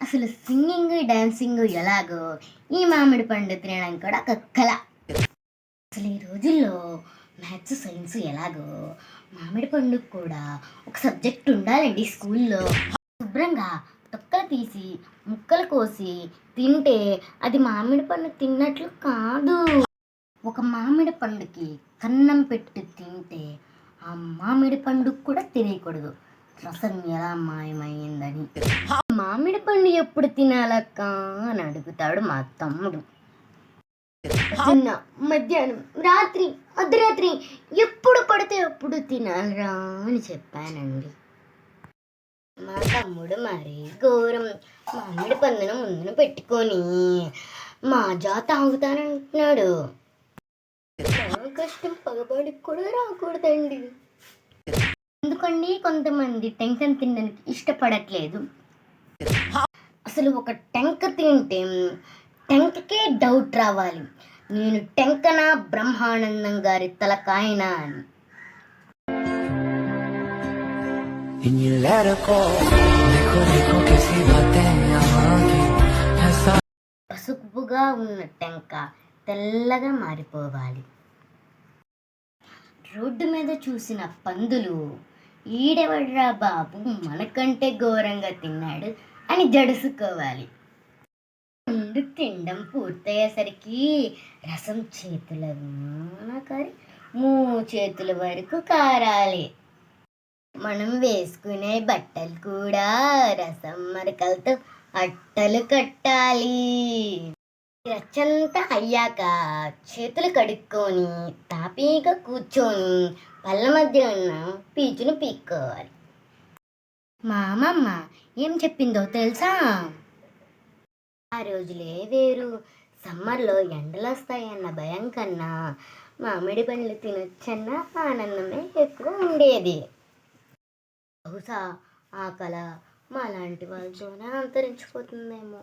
అసలు singing dancing ఎలాగో ఈ మామిడి పండు తినడం కూడా ఒక కళ అసలు ఈ రోజుల్లో మ్యాథ్స్ సైన్స్ ఎలాగో మామిడి పండుగ కూడా ఒక సబ్జెక్ట్ ఉండాలండి స్కూల్లో. శుభ్రంగా తొక్కలు తీసి ముక్కలు కోసి తింటే అది మామిడి పండు తిన్నట్లు కాదు. ఒక మామిడి పండుకి కన్నం పెట్టి తింటే ఆ మామిడి పండుగ కూడా తినేయకూడదు. రసం ఎలా మాయమైందని మామిడి పండు ఎప్పుడు తినాలక్క? అని అడుగుతాడు మా తమ్ముడు. పొద్దున్న మధ్యాహ్నం రాత్రి అర్ధరాత్రి ఎప్పుడు పడితే అప్పుడు తినాలిరా అని చెప్పానండి. మా తమ్ముడు మరీ ఘోరం. మామిడి పందును ముందున పెట్టుకొని మాజా తాగుతానంటున్నాడు నా కష్టం పగబడికి కూడా రాకూడదండి. ఎందుకండి కొంతమంది టెంకర్ తినడానికి ఇష్టపడట్లేదు. అసలు ఒక టెంక తింటే టెంకకే డౌట్ రావాలి. నేను టెంకన బ్రహ్మానందం గారి తలకాయన అని. పసుపుగా ఉన్న టెంక తెల్లగా మారిపోవాలి. రోడ్డు మీద చూసిన పందులు ఈడెవడ్రా బాబు? మనకంటే ఘోరంగా తిన్నాడు అని జడుసుకోవాలి. ముందు తినడం పూర్తయ్యేసరికి రసం చేతుల కారి మూ చేతుల వరకు కారాలి. మనం వేసుకునే బట్టలు కూడా రసం మరకలతో అట్టలు కట్టాలి. రచ్చంతా అయ్యాక చేతులు కడుక్కొని తాపీగా కూర్చొని పళ్ళ మధ్య ఉన్న పీచును పీక్కోవాలి. మా అమ్మమ్మ ఏం చెప్పిందో తెలుసా? ఆ రోజులే వేరు. సమ్మర్లో ఎండలు వస్తాయన్న భయం కన్నా మామిడి పండ్లు తినొచ్చన్న ఆనందమే ఎక్కువ ఉండేది. బహుశా ఆ కళ మా లాంటి వాళ్ళతోనే అంతరించిపోతుందేమో.